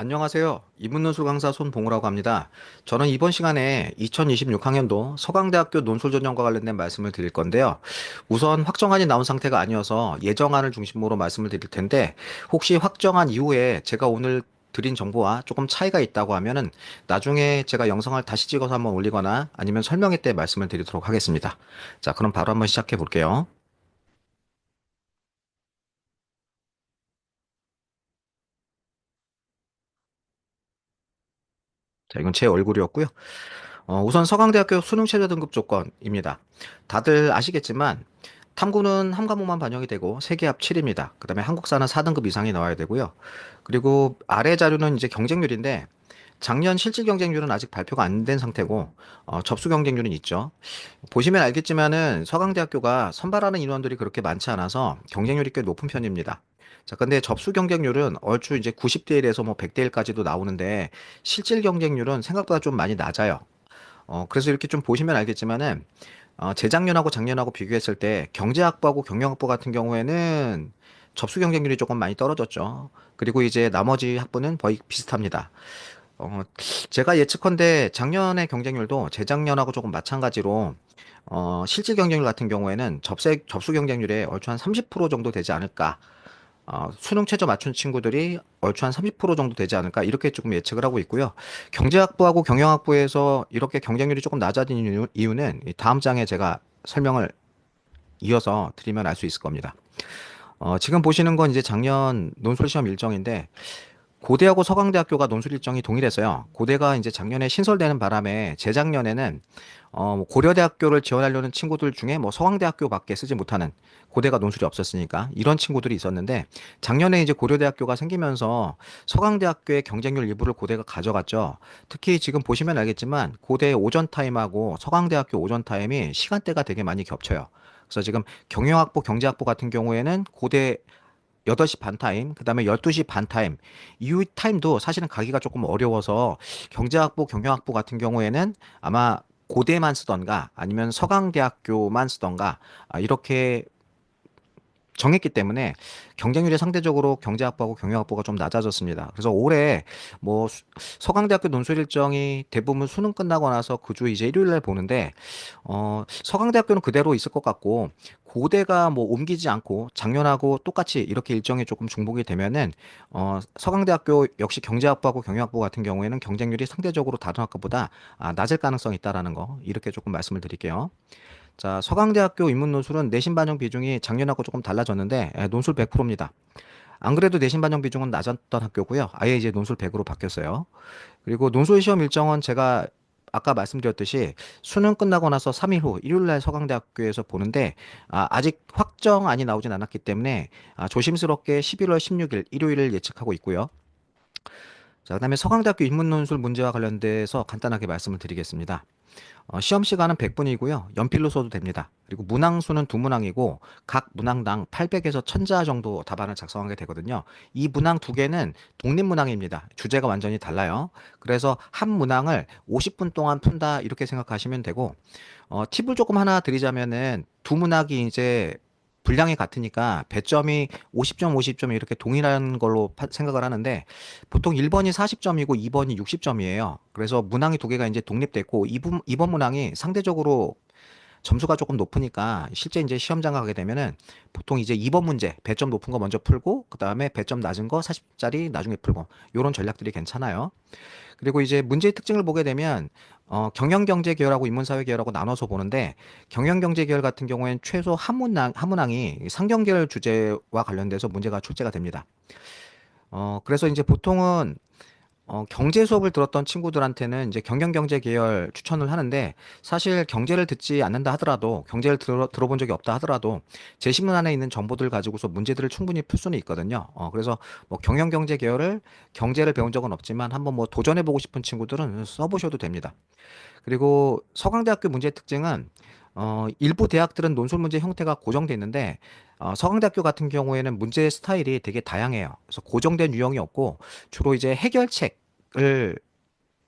안녕하세요. 이문논술 강사 손봉우라고 합니다. 저는 이번 시간에 2026학년도 서강대학교 논술 전형과 관련된 말씀을 드릴 건데요. 우선 확정안이 나온 상태가 아니어서 예정안을 중심으로 말씀을 드릴 텐데 혹시 확정안 이후에 제가 오늘 드린 정보와 조금 차이가 있다고 하면은 나중에 제가 영상을 다시 찍어서 한번 올리거나 아니면 설명회 때 말씀을 드리도록 하겠습니다. 자, 그럼 바로 한번 시작해 볼게요. 자, 이건 제 얼굴이었고요. 어, 우선 서강대학교 수능 최저 등급 조건입니다. 다들 아시겠지만 탐구는 한 과목만 반영이 되고 세계 합 7입니다. 그다음에 한국사는 4등급 이상이 나와야 되고요. 그리고 아래 자료는 이제 경쟁률인데 작년 실질 경쟁률은 아직 발표가 안 된 상태고 어, 접수 경쟁률은 있죠. 보시면 알겠지만은 서강대학교가 선발하는 인원들이 그렇게 많지 않아서 경쟁률이 꽤 높은 편입니다. 자, 근데 접수 경쟁률은 얼추 이제 90대 1에서 뭐 100대 1까지도 나오는데 실질 경쟁률은 생각보다 좀 많이 낮아요. 어, 그래서 이렇게 좀 보시면 알겠지만은, 어, 재작년하고 작년하고 비교했을 때 경제학부하고 경영학부 같은 경우에는 접수 경쟁률이 조금 많이 떨어졌죠. 그리고 이제 나머지 학부는 거의 비슷합니다. 어, 제가 예측컨대 작년의 경쟁률도 재작년하고 조금 마찬가지로 어, 실질 경쟁률 같은 경우에는 접세, 접수 경쟁률에 얼추 한 30% 정도 되지 않을까. 어, 수능 최저 맞춘 친구들이 얼추 한 30% 정도 되지 않을까 이렇게 조금 예측을 하고 있고요. 경제학부하고 경영학부에서 이렇게 경쟁률이 조금 낮아진 이유, 이유는 이 다음 장에 제가 설명을 이어서 드리면 알 수 있을 겁니다. 어, 지금 보시는 건 이제 작년 논술 시험 일정인데 고대하고 서강대학교가 논술 일정이 동일해서요. 고대가 이제 작년에 신설되는 바람에 재작년에는 어, 뭐 고려대학교를 지원하려는 친구들 중에 뭐 서강대학교밖에 쓰지 못하는 고대가 논술이 없었으니까 이런 친구들이 있었는데 작년에 이제 고려대학교가 생기면서 서강대학교의 경쟁률 일부를 고대가 가져갔죠. 특히 지금 보시면 알겠지만 고대 오전 타임하고 서강대학교 오전 타임이 시간대가 되게 많이 겹쳐요. 그래서 지금 경영학부, 경제학부 같은 경우에는 고대 8시 반 타임, 그 다음에 12시 반 타임. 이 타임도 사실은 가기가 조금 어려워서 경제학부, 경영학부 같은 경우에는 아마 고대만 쓰던가 아니면 서강대학교만 쓰던가 아, 이렇게 정했기 때문에 경쟁률이 상대적으로 경제학부하고 경영학부가 좀 낮아졌습니다. 그래서 올해 뭐 수- 서강대학교 논술 일정이 대부분 수능 끝나고 나서 그 주 이제 일요일 날 보는데 어 서강대학교는 그대로 있을 것 같고 고대가 뭐 옮기지 않고 작년하고 똑같이 이렇게 일정이 조금 중복이 되면은 어 서강대학교 역시 경제학부하고 경영학부 같은 경우에는 경쟁률이 상대적으로 다른 학과보다 아, 낮을 가능성이 있다라는 거 이렇게 조금 말씀을 드릴게요. 자, 서강대학교 인문 논술은 내신 반영 비중이 작년하고 조금 달라졌는데 예, 논술 100%입니다. 안 그래도 내신 반영 비중은 낮았던 학교고요. 아예 이제 논술 100으로 바뀌었어요. 그리고 논술 시험 일정은 제가 아까 말씀드렸듯이 수능 끝나고 나서 3일 후 일요일 날 서강대학교에서 보는데 아, 아직 확정안이 나오진 않았기 때문에 아, 조심스럽게 11월 16일 일요일을 예측하고 있고요. 자, 그다음에 서강대학교 인문논술 문제와 관련돼서 간단하게 말씀을 드리겠습니다. 어, 시험 시간은 100분이고요. 연필로 써도 됩니다. 그리고 문항수는 두 문항이고 각 문항당 800에서 1000자 정도 답안을 작성하게 되거든요. 이 문항 두 개는 독립 문항입니다. 주제가 완전히 달라요. 그래서 한 문항을 50분 동안 푼다 이렇게 생각하시면 되고 어, 팁을 조금 하나 드리자면은 두 문항이 이제 분량이 같으니까 배점이 50점, 50점 이렇게 동일한 걸로 파- 생각을 하는데 보통 1번이 40점이고 2번이 60점이에요. 그래서 문항이 두 개가 이제 독립됐고 2번, 2번 문항이 상대적으로 점수가 조금 높으니까 실제 이제 시험장 가게 되면은 보통 이제 2번 문제 배점 높은 거 먼저 풀고 그다음에 배점 낮은 거 40짜리 나중에 풀고 요런 전략들이 괜찮아요. 그리고 이제 문제의 특징을 보게 되면 어, 경영경제 계열하고 인문사회 계열하고 나눠서 보는데 경영경제 계열 같은 경우에는 최소 한 문항 한 문항이 상경 계열 주제와 관련돼서 문제가 출제가 됩니다. 어, 그래서 이제 보통은 어, 경제 수업을 들었던 친구들한테는 이제 경영경제 계열 추천을 하는데 사실 경제를 듣지 않는다 하더라도 경제를 들어, 들어본 적이 없다 하더라도 제시문 안에 있는 정보들 가지고서 문제들을 충분히 풀 수는 있거든요. 어, 그래서 뭐 경영경제 계열을 경제를 배운 적은 없지만 한번 뭐 도전해 보고 싶은 친구들은 써 보셔도 됩니다. 그리고 서강대학교 문제 특징은 어, 일부 대학들은 논술 문제 형태가 고정돼 있는데 어, 서강대학교 같은 경우에는 문제 스타일이 되게 다양해요. 그래서 고정된 유형이 없고 주로 이제 해결책을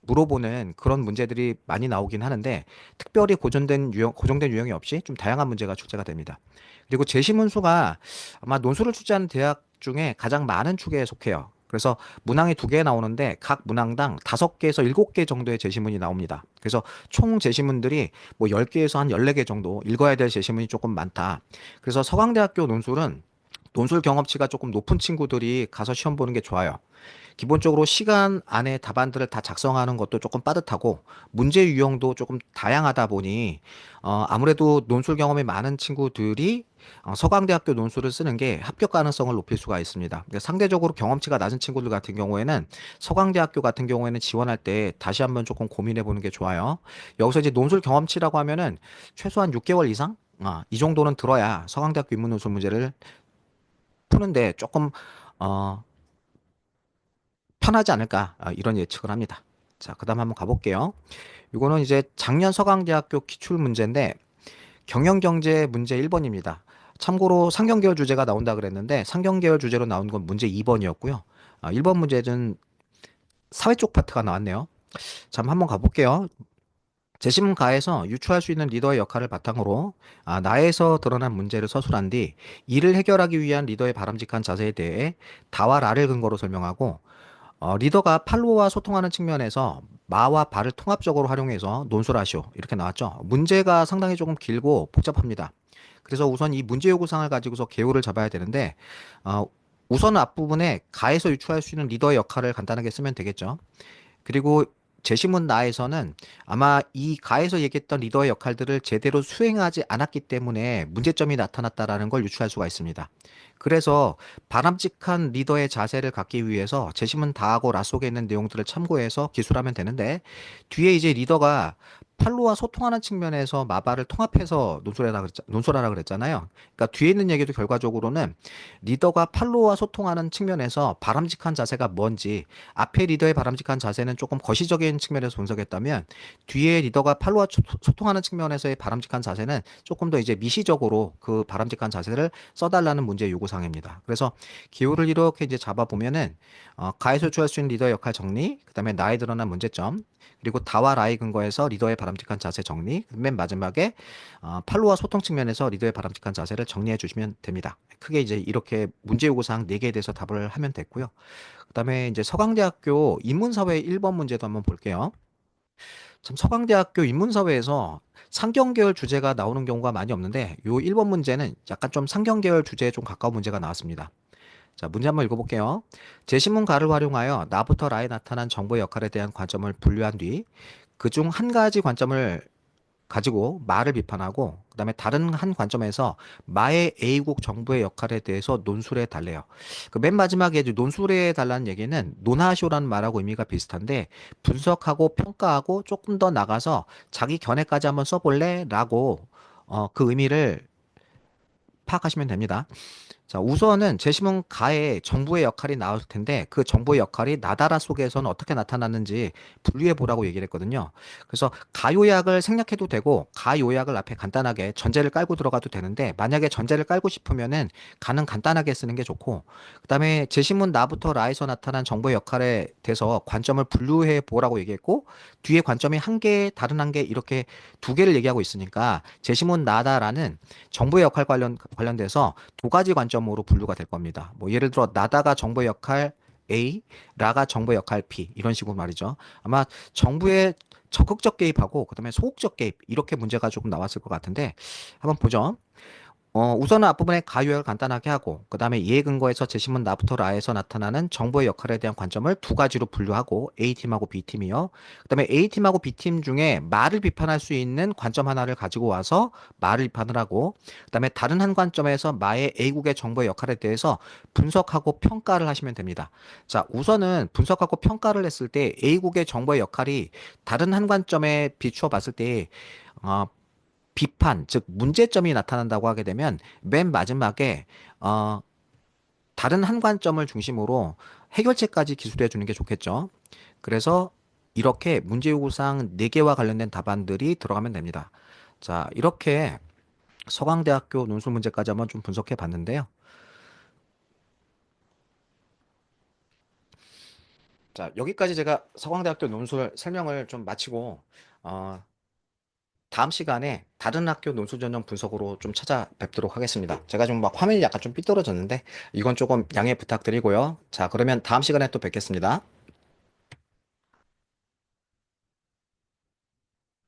물어보는 그런 문제들이 많이 나오긴 하는데 특별히 고정된 유형, 고정된 유형이 없이 좀 다양한 문제가 출제가 됩니다. 그리고 제시문수가 아마 논술을 출제하는 대학 중에 가장 많은 축에 속해요. 그래서 문항이 두 개 나오는데 각 문항당 다섯 개에서 일곱 개 정도의 제시문이 나옵니다. 그래서 총 제시문들이 뭐 10개에서 한 14개 정도 읽어야 될 제시문이 조금 많다. 그래서 서강대학교 논술은 논술 경험치가 조금 높은 친구들이 가서 시험 보는 게 좋아요. 기본적으로 시간 안에 답안들을 다 작성하는 것도 조금 빠듯하고 문제 유형도 조금 다양하다 보니 어, 아무래도 논술 경험이 많은 친구들이 어, 서강대학교 논술을 쓰는 게 합격 가능성을 높일 수가 있습니다. 근데 상대적으로 경험치가 낮은 친구들 같은 경우에는 서강대학교 같은 경우에는 지원할 때 다시 한번 조금 고민해 보는 게 좋아요. 여기서 이제 논술 경험치라고 하면은 최소한 6개월 이상? 아, 이 정도는 들어야 서강대학교 인문논술 문제를 푸는데 조금 어, 편하지 않을까 아, 이런 예측을 합니다. 자, 그 다음 한번 가볼게요. 이거는 이제 작년 서강대학교 기출 문제인데 경영경제 문제 1번입니다. 참고로 상경계열 주제가 나온다 그랬는데 상경계열 주제로 나온 건 문제 2번이었고요. 아, 1번 문제는 사회 쪽 파트가 나왔네요. 자, 한번 가볼게요. 재심 가에서 유추할 수 있는 리더의 역할을 바탕으로 아, 나에서 드러난 문제를 서술한 뒤 이를 해결하기 위한 리더의 바람직한 자세에 대해 다와 라를 근거로 설명하고 어, 리더가 팔로워와 소통하는 측면에서 마와 바를 통합적으로 활용해서 논술하시오. 이렇게 나왔죠. 문제가 상당히 조금 길고 복잡합니다. 그래서 우선 이 문제 요구사항을 가지고서 개요를 잡아야 되는데, 어, 우선 앞부분에 가에서 유추할 수 있는 리더의 역할을 간단하게 쓰면 되겠죠. 그리고 제시문 나에서는 아마 이 가에서 얘기했던 리더의 역할들을 제대로 수행하지 않았기 때문에 문제점이 나타났다라는 걸 유추할 수가 있습니다. 그래서 바람직한 리더의 자세를 갖기 위해서 제시문 다하고 라 속에 있는 내용들을 참고해서 기술하면 되는데 뒤에 이제 리더가 팔로와 소통하는 측면에서 마발을 통합해서 논술하라, 그랬, 논술하라 그랬잖아요. 그러니까 뒤에 있는 얘기도 결과적으로는 리더가 팔로와 소통하는 측면에서 바람직한 자세가 뭔지 앞에 리더의 바람직한 자세는 조금 거시적인 측면에서 분석했다면 뒤에 리더가 팔로와 소통하는 측면에서의 바람직한 자세는 조금 더 이제 미시적으로 그 바람직한 자세를 써달라는 문제 요구사항입니다. 그래서 기호를 이렇게 이제 잡아보면은 어, 가에서 추할 수 있는 리더 역할 정리, 그 다음에 나에 드러난 문제점, 그리고 다와 라의 근거에서 리더의 바람 직한 자세 정리, 맨 마지막에 어, 팔로와 소통 측면에서 리더의 바람직한 자세를 정리해 주시면 됩니다. 크게 이제 이렇게 문제 요구 사항 4개에 대해서 답을 하면 됐고요. 그 다음에 이제 서강대학교 인문사회 1번 문제도 한번 볼게요. 참 서강대학교 인문사회에서 상경계열 주제가 나오는 경우가 많이 없는데 요 1번 문제는 약간 좀 상경계열 주제에 좀 가까운 문제가 나왔습니다. 자, 문제 한번 읽어볼게요. 제시문 가를 활용하여 나부터 라에 나타난 정보의 역할에 대한 관점을 분류한 뒤 그중 한 가지 관점을 가지고 마를 비판하고 그다음에 다른 한 관점에서 마의 A국 정부의 역할에 대해서 논술해 달래요. 그 맨 마지막에 논술해 달라는 얘기는 논하쇼라는 말하고 의미가 비슷한데 분석하고 평가하고 조금 더 나가서 자기 견해까지 한번 써볼래라고 어, 그 의미를 파악하시면 됩니다. 자, 우선은 제시문 가에 정부의 역할이 나올 텐데 그 정부의 역할이 나다라 속에서는 어떻게 나타났는지 분류해 보라고 얘기를 했거든요. 그래서 가요약을 생략해도 되고 가요약을 앞에 간단하게 전제를 깔고 들어가도 되는데 만약에 전제를 깔고 싶으면은 가는 간단하게 쓰는 게 좋고 그다음에 제시문 나부터 라에서 나타난 정부의 역할에 대해서 관점을 분류해 보라고 얘기했고 뒤에 관점이 한 개, 다른 한 개 이렇게 두 개를 얘기하고 있으니까 제시문 나다라는 정부의 역할 관련 관련돼서 두 가지 관점 점으로 분류가 될 겁니다. 뭐 예를 들어 나다가 정부의 역할 A, 라가 정부의 역할 B 이런 식으로 말이죠. 아마 정부의 적극적 개입하고 그다음에 소극적 개입 이렇게 문제가 조금 나왔을 것 같은데 한번 보죠. 어, 우선은 앞부분에 가요약을 간단하게 하고 그 다음에 이해 근거에서 제시문 나부터 라에서 나타나는 정보의 역할에 대한 관점을 두 가지로 분류하고 A팀하고 B팀이요. 그 다음에 A팀하고 B팀 중에 말을 비판할 수 있는 관점 하나를 가지고 와서 말을 비판을 하고 그 다음에 다른 한 관점에서 마의 A국의 정보의 역할에 대해서 분석하고 평가를 하시면 됩니다. 자, 우선은 분석하고 평가를 했을 때 A국의 정보의 역할이 다른 한 관점에 비추어 봤을 때 어, 비판, 즉 문제점이 나타난다고 하게 되면 맨 마지막에 어, 다른 한 관점을 중심으로 해결책까지 기술해 주는 게 좋겠죠. 그래서 이렇게 문제 요구상 4개와 관련된 답안들이 들어가면 됩니다. 자, 이렇게 서강대학교 논술 문제까지 한번 좀 분석해 봤는데요. 자, 여기까지 제가 서강대학교 논술 설명을 좀 마치고 어, 다음 시간에 다른 학교 논술 전형 분석으로 좀 찾아뵙도록 하겠습니다. 제가 좀막 화면이 약간 좀 삐뚤어졌는데 이건 조금 양해 부탁드리고요. 자, 그러면 다음 시간에 또 뵙겠습니다.